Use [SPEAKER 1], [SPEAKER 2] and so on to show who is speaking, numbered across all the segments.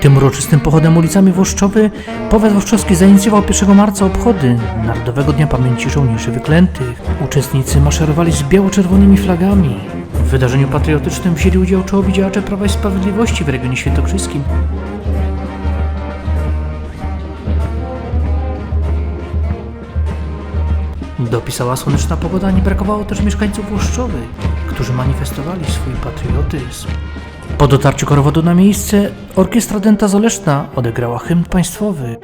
[SPEAKER 1] Tym uroczystym pochodem ulicami Włoszczowy powiat włoszczowski zainicjował 1 marca obchody Narodowego Dnia Pamięci Żołnierzy Wyklętych. Uczestnicy maszerowali z biało-czerwonymi flagami. W wydarzeniu patriotycznym wzięli udział czołowi działacze Prawa i Sprawiedliwości w regionie świętokrzyskim. Dopisała słoneczna pogoda, nie brakowało też mieszkańców Włoszczowy, którzy manifestowali swój patriotyzm. Po dotarciu korowodu na miejsce, orkiestra Denta Zoleszna odegrała hymn państwowy.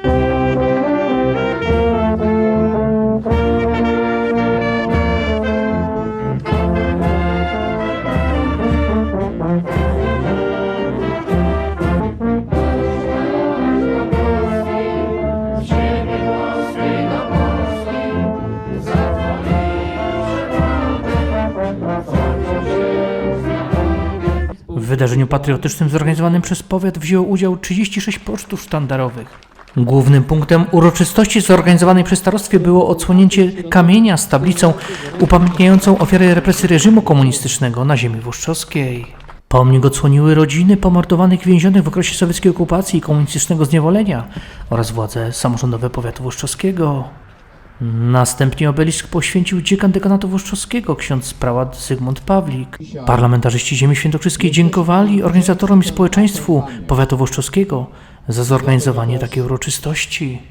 [SPEAKER 1] Wydarzeniu patriotycznym zorganizowanym przez powiat wzięło udział 36 pocztów sztandarowych. Głównym punktem uroczystości zorganizowanej przy starostwie było odsłonięcie kamienia z tablicą upamiętniającą ofiary represji reżimu komunistycznego na ziemi włoszczowskiej. Pomnik odsłoniły rodziny pomordowanych więzionych w okresie sowieckiej okupacji i komunistycznego zniewolenia oraz władze samorządowe powiatu włoszczowskiego. Następnie obelisk poświęcił dziekan dekanatu włoszczowskiego, ksiądz prałat Zygmunt Pawlik. Parlamentarzyści ziemi świętokrzyskiej dziękowali organizatorom i społeczeństwu powiatu włoszczowskiego za zorganizowanie takiej uroczystości.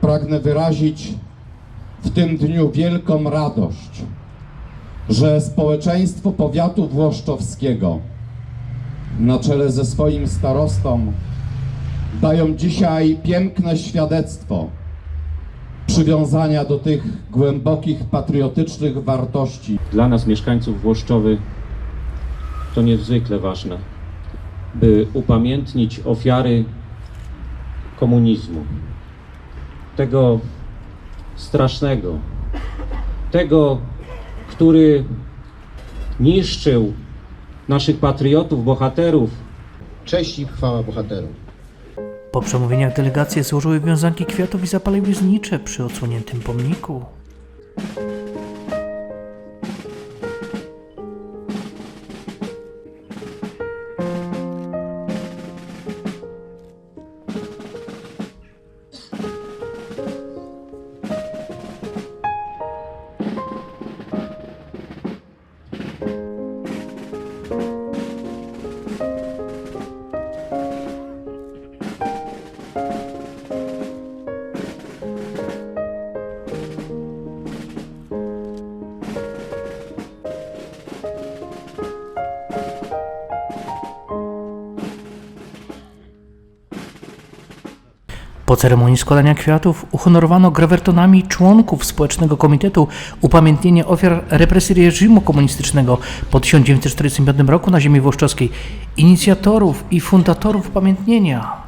[SPEAKER 2] pragnę wyrazić w tym dniu wielką radość, że społeczeństwo powiatu włoszczowskiego na czele ze swoim starostą dają dzisiaj piękne świadectwo przywiązania do tych głębokich patriotycznych wartości.
[SPEAKER 3] Dla nas, mieszkańców Włoszczowy, to niezwykle ważne, by upamiętnić ofiary komunizmu. Tego strasznego, tego, który niszczył naszych patriotów, bohaterów,
[SPEAKER 4] Cześć i chwała bohaterom.
[SPEAKER 1] Po przemówieniach delegacje złożyły wiązanki kwiatów i zapaliły znicze przy odsłoniętym pomniku. Po ceremonii składania kwiatów uhonorowano grawertonami członków Społecznego Komitetu Upamiętnienia Ofiar Represji Reżimu Komunistycznego po 1945 roku na ziemi włoszczowskiej, inicjatorów i fundatorów upamiętnienia.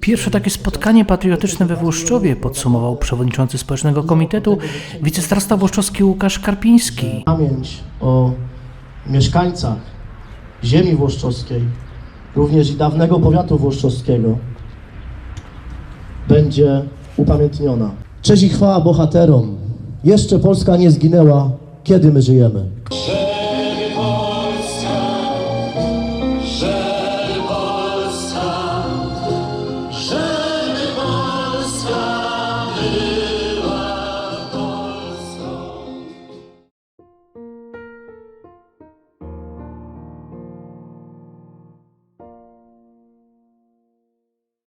[SPEAKER 1] Pierwsze takie spotkanie patriotyczne we Włoszczowie podsumował przewodniczący Społecznego Komitetu wicestarosta włoszczowski Łukasz Karpiński.
[SPEAKER 5] pamięć o mieszkańcach ziemi włoszczowskiej, również i dawnego powiatu włoszczowskiego, będzie upamiętniona. Cześć i chwała bohaterom. Jeszcze Polska nie zginęła, kiedy my żyjemy.